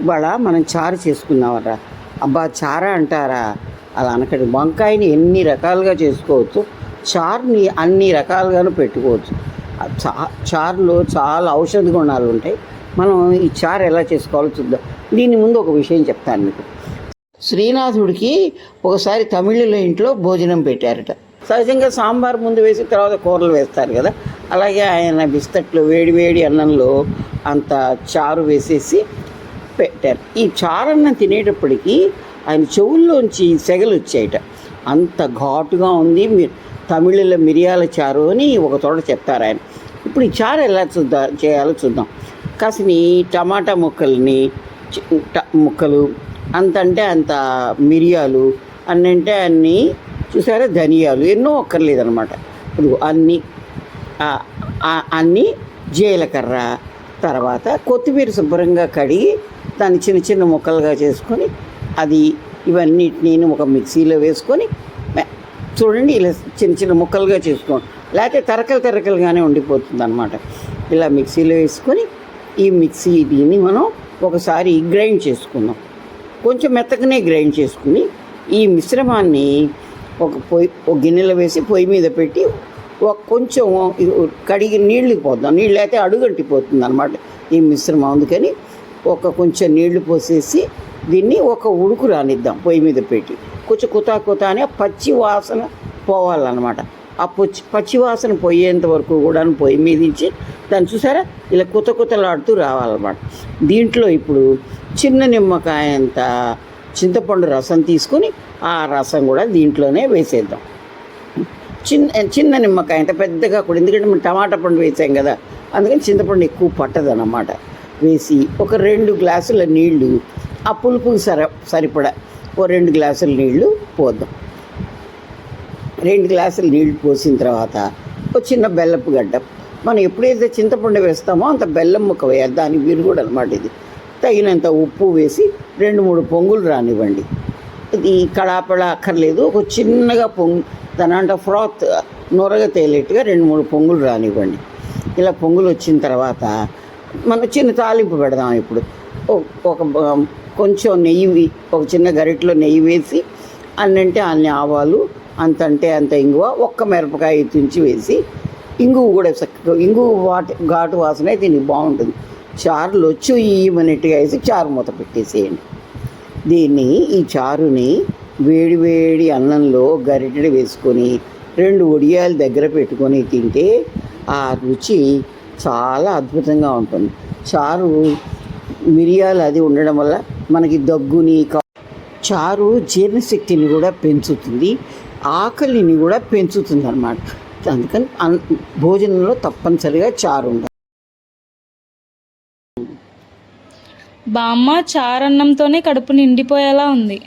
ఇవాళ మనం చారు చేసుకుందామరా. అబ్బా చారా అంటారా? అలా అనకండి. వంకాయని ఎన్ని రకాలుగా చేసుకోవచ్చు చారుని అన్ని రకాలుగాను పెట్టుకోవచ్చు. చా చారులో చాలా ఔషధ గుణాలు ఉంటాయి. మనం ఈ చారు ఎలా చేసుకోవాలో చూద్దాం. దీని ముందు ఒక విషయం చెప్తాను మీకు. శ్రీనాథుడికి ఒకసారి తమిళుల ఇంట్లో భోజనం పెట్టారట. సహజంగా సాంబార్ ముందు వేసి తర్వాత కూరలు వేస్తారు కదా. అలాగే ఆయన బిస్కెట్లు వేడి వేడి అన్నంలో అంత చారు వేసేసి పెట్టారు. ఈ చారన్నం తినేటప్పటికీ తినేటప్పటికి ఆయన చెవుల్లోంచి సెగలు వచ్చాయట. అంత ఘాటుగా ఉంది మీ- తమిళుల మిరియాల చారు అని ఒక చోట చెప్తారు ఆయన. ఇప్పుడు ఈ చారు ఎలా చూద్దాం చేయాలో చూద్దాం. కాసిని టమాటా ముక్కల్ని ముక్కలు అంత అంటే అంత మిరియాలు అన్నంటే అన్నీ చూసారా ధనియాలు ఎన్నో ఒక్కర్లేదనమాట ఇదిగో అన్నీ అన్నీ జీలకర్ర తర్వాత కొత్తిమీర శుభ్రంగా కడిగి దాన్ని చిన్న చిన్న ముక్కలుగా చేసుకొని అది ఇవన్నిటిని ఒక మిక్సీలో వేసుకొని చూడండి ఇలా చిన్న చిన్న ముక్కలుగా చేసుకోండి. లేకపోతే తరకలు తరకలుగానే ఉండిపోతుంది అనమాట ఇలా మిక్సీలో వేసుకొని ఈ మిక్సీ దీన్ని మనం ఒకసారి గ్రైండ్ చేసుకుందాం. కొంచెం మెత్తగానే గ్రైండ్ చేసుకుని ఈ మిశ్రమాన్ని ఒక పొయ్యి ఒక గిన్నెలో వేసి పొయ్యి మీద పెట్టి ఒక కొంచెం కడిగి నీళ్ళు పోద్దాం. నీళ్ళు అయితే అడుగంటిపోతుంది అనమాట ఈ మిశ్రమం. అందుకని ఒక కొంచెం నీళ్ళు పోసేసి దీన్ని ఒక ఉడుకు రానిద్దాం పొయ్యి మీద పెట్టి. కొంచెం కుతా కుతా అని పచ్చి వాసన పోవాలన్నమాట. ఆ పచ్చి పచ్చి వాసన పోయేంత వరకు కూడా పొయ్యి మీద ఇచ్చి దాన్ని చూసారా? ఇలా కుత కుతలాడుతూ రావాలన్నమాట. దీంట్లో ఇప్పుడు చిన్న నిమ్మకాయ అంత చింతపండు రసం తీసుకొని ఆ రసం కూడా దీంట్లోనే వేసేద్దాం. చిన్న చిన్న నిమ్మకాయ అంత పెద్దగా కూడా ఎందుకంటే మనం టమాటా పండు వేసాం కదా అందుకని చింతపండు ఎక్కువ పట్టదన్నమాట. వేసి ఒక రెండు గ్లాసుల నీళ్ళు ఆ పులుపుకు సర సరిపడా ఓ రెండు గ్లాసుల నీళ్ళు పోద్దాం. రెండు గ్లాసుల నీళ్ళు పోసిన తర్వాత ఒక చిన్న బెల్లపు గడ్డ. మనం ఎప్పుడైతే చింతపండు వేస్తామో అంత బెల్లం ముక్క వేయాలి దానికి వీరు కూడా అనమాట ఇది. తగినంత ఉప్పు వేసి రెండు మూడు పొంగులు రానివ్వండి. ఇది కడాపడ అక్కర్లేదు ఒక చిన్నగా పొంగు దాని అంటే ఫ్రాత్ నొరగ తేలేట్టుగా రెండు మూడు పొంగులు రానివ్వండి. ఇలా పొంగులు వచ్చిన తర్వాత మనం చిన్న తాలింపు పెడదాం ఇప్పుడు. ఒక కొంచెం నెయ్యి ఒక చిన్న గరిటెలో నెయ్యి వేసి అన్నంటే అన్ని ఆవాలు అంతంటే అంత ఇంగువ ఒక్క మిరపకాయ తుంచి వేసి ఇంగువ కూడా చక్కగా ఇంగువ వాటి ఘాటు వాసన దీనికి బాగుంటుంది. చారులు వచ్చి ఈమనట్టుగా వేసి చారు మూత పెట్టేసేయండి. దీన్ని ఈ చారుని వేడి వేడి అన్నంలో గరిటెడు వేసుకొని రెండు ఒడియాలు దగ్గర పెట్టుకొని తింటే ఆ రుచి చాలా అద్భుతంగా ఉంటుంది. చారు మిరియాలు అది ఉండడం వల్ల మనకి దగ్గుని చారు జీర్ణశక్తిని కూడా పెంచుతుంది. ఆకలిని కూడా పెంచుతుంది అనమాట అందుకని అన్ భోజనంలో తప్పనిసరిగా చారు ఉండాలి. బామ్మ చారన్నంతోనే కడుపు నిండిపోయేలా ఉంది.